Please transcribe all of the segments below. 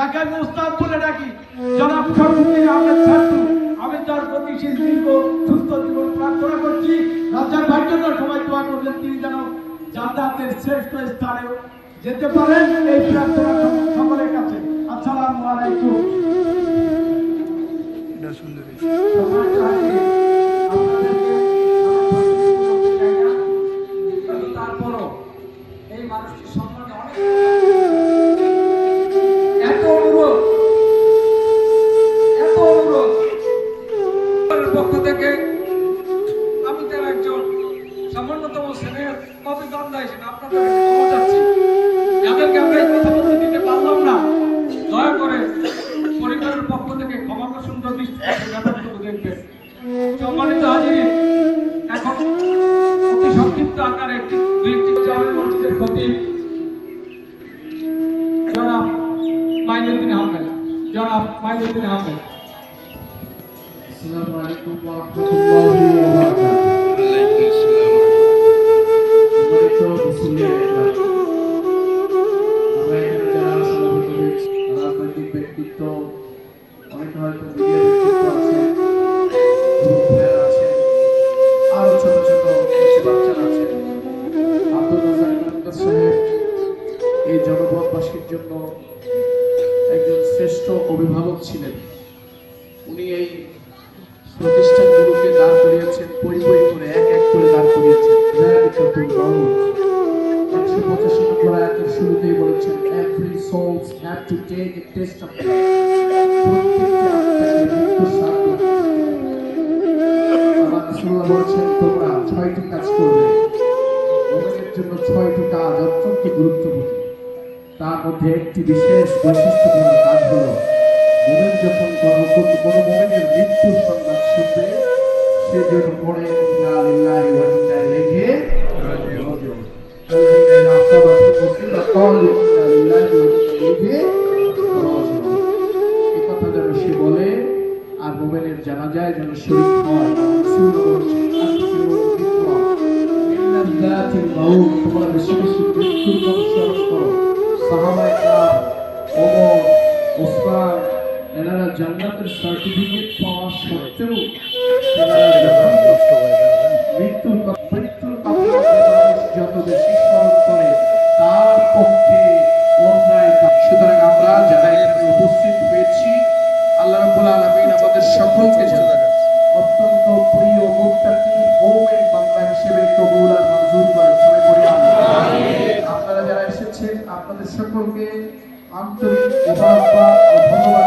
যাকে আমি উস্তাদ বলে ডাকি জনাব শরফুদ্দিন আহমেদ ছাত্র আমি তার গতিশীল দীর্ঘ সুস্থ জীবন প্রার্থনা করছি। রাজ্জাক ভাইয়ের জন্য সবাই দোয়া করবেন তিনি যেন যাতায়াতের শ্রেষ্ঠ স্থানে যেতে পারেন এই প্রার্থনা সকলের কাছে। আসসালামু আলাইকুম। এটা সুন্দরী। ক্ষমা দয়া করে পরিবারের পক্ষ থেকে ক্ষমাকে সুন্দর দৃষ্টিতে দেখবেন। সম্মানিত হাজির, এখন অতি সংক্ষিপ্ত আকারে একটি দুই একটি জামের মসজিদের জনাব মাইনুদ্দিন আহমেদ, জনাব মাইনুদ্দিন আহমেদ। ব্যক্তিত্ব অনেকে হয়তো আছে গ্রুপ আরও ছোট ছোট এই জনপদবাসীর জন্য একজন শ্রেষ্ঠ অভিভাবক ছিলেন। উনি এই প্রতিষ্ঠানগুলোকে দাঁড় করিয়েছেন পরি পরি করে এক এক করে দাঁড় করিয়েছেন। পঁচাশি নম্বর আয়াতের শুরুতেই বলেছেন every souls have to take a taste of বলেছেন তোমরা ছয়টি কাজ করবে। মোমেনের জন্য ছয়টি কাজ অত্যন্ত গুরুত্বপূর্ণ। তার মধ্যে একটি বিশেষ বৈশিষ্ট্যপূর্ণ কাজ হলো মৃত্যুর সংবাদ শুনবে, সে যেন পড়ে মোমেনের জানাজায় যেন শরীর হয়। এনারা জান্নাতের সার্টিফিকেট পাওয়া সত্ত্বেও মৃত্যুর মৃত্যুর যত বেশি স্মরণ করে। তার পক্ষে অন্যায় সুতরাং আমরা যারা এখানে উপস্থিত হয়েছি আল্লাহ রাব্বুল আলামিন আমাদের সকলকে যেন অত্যন্ত প্রিয় মুত্তাকি মুমিন বান্দা হিসেবে কবুল আর মঞ্জুর করেন সবাই বলি আপনারা যারা এসেছেন আপনাদের সকলকে আন্তরিক মোবারকবাদ ও ধন্যবাদ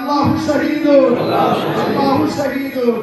আল্লাহ শহীদ আল্লাহ শাহিদুন।